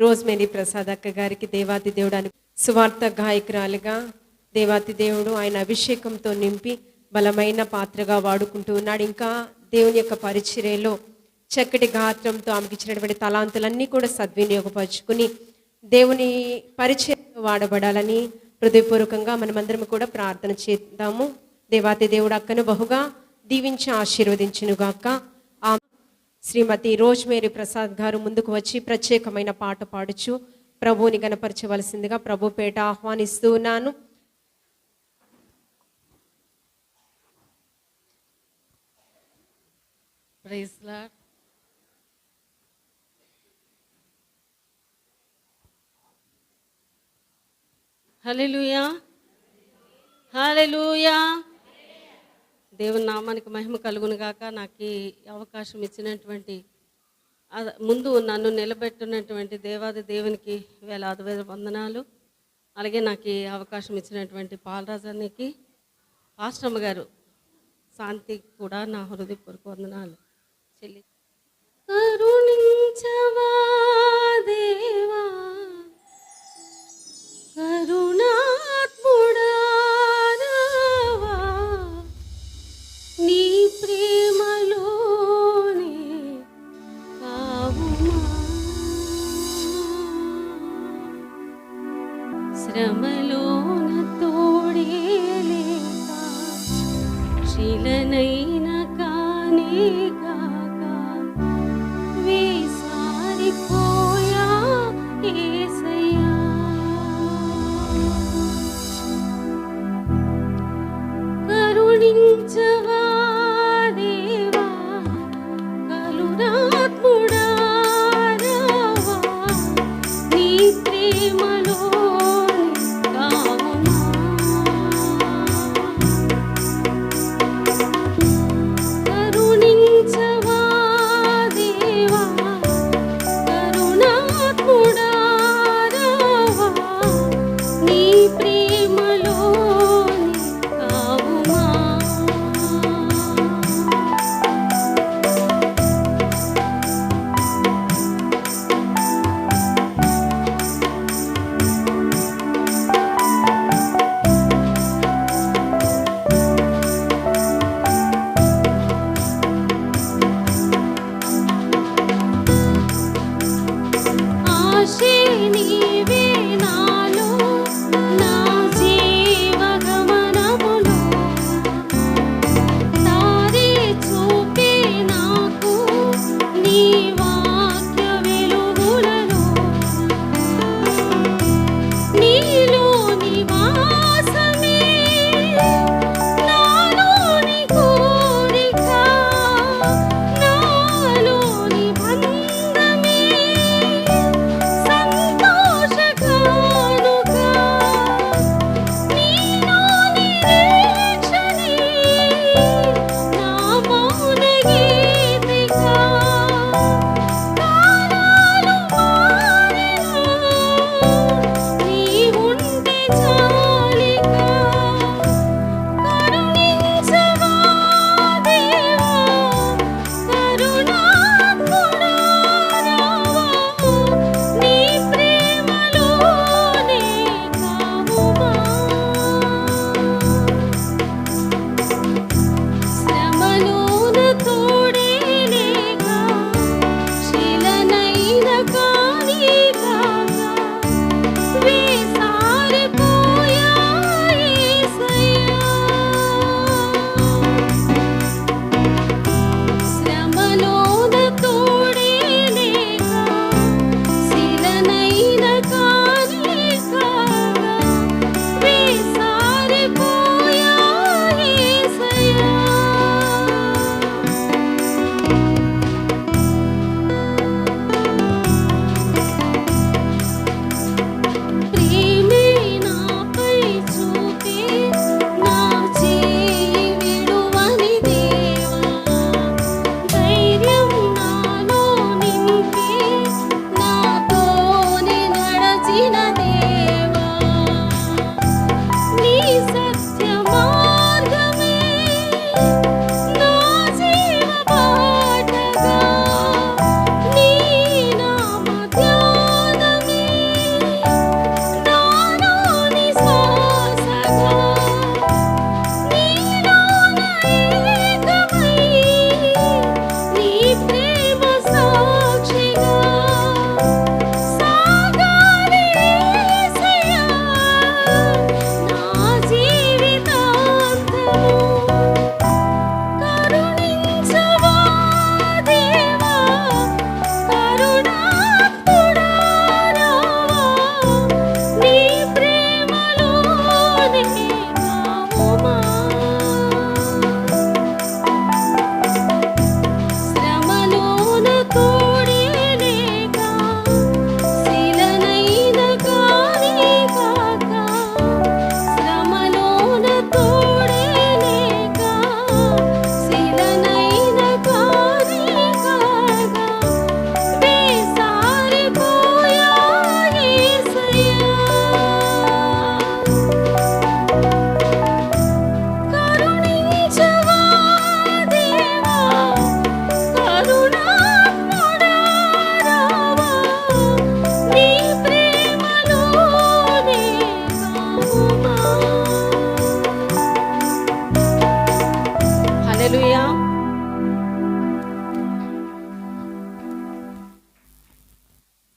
Rosemary Prasad అక్క గారికి దేవాతి దేవుడు అని సువార్త గాయకురాలుగా దేవాతి దేవుడు ఆయన అభిషేకంతో నింపి బలమైన పాత్రగా వాడుకుంటూ ఉన్నాడు. ఇంకా దేవుని యొక్క పరిచర్యలో చక్కటి గాత్రంతో ఆమెకి ఇచ్చినటువంటి తలాంతులన్నీ కూడా సద్వినియోగపరుచుకుని దేవుని పరిచయం వాడబడాలని హృదయపూర్వకంగా మనమందరం కూడా ప్రార్థన చేద్దాము. దేవాతి దేవుడు అక్కను బహుగా దీవించి ఆశీర్వదించునుగాక. గాక శ్రీమతి రోజ్మేరీ ప్రసాద్ గారు ముందుకు వచ్చి ప్రత్యేకమైన పాట పాడుచు ప్రభువుని గనపరచవలసిందిగా ప్రభు పేట ఆహ్వానిస్తూ ఉన్నాను. ప్రైజ్ లాడ్ దేవుని నామానికి మహిమ కలుగును గాక. నాకు ఈ అవకాశం ఇచ్చినటువంటి ముందు నన్ను నిలబెట్టినటువంటి దేవాది దేవునికి వేలాది వేల వందనాలు. అలాగే నాకు ఈ అవకాశం ఇచ్చినటువంటి పాలరాజానికి ఆశ్రమ గారు శాంతి కూడా నా హృదయపూర్వక వందనాలు. చెల్లి. కరుణించవా శ్రమలోన తోడే లేక శిలనైన కానే కాక వేసారిపోయా ఏసయ్యా. కరుణించవ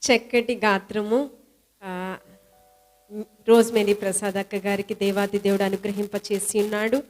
చక్కటి గాత్రము. రోజ్మేరీ ప్రసాద్ అక్క గారికి దేవాది దేవుడు అనుగ్రహింపచేసి ఉన్నాడు.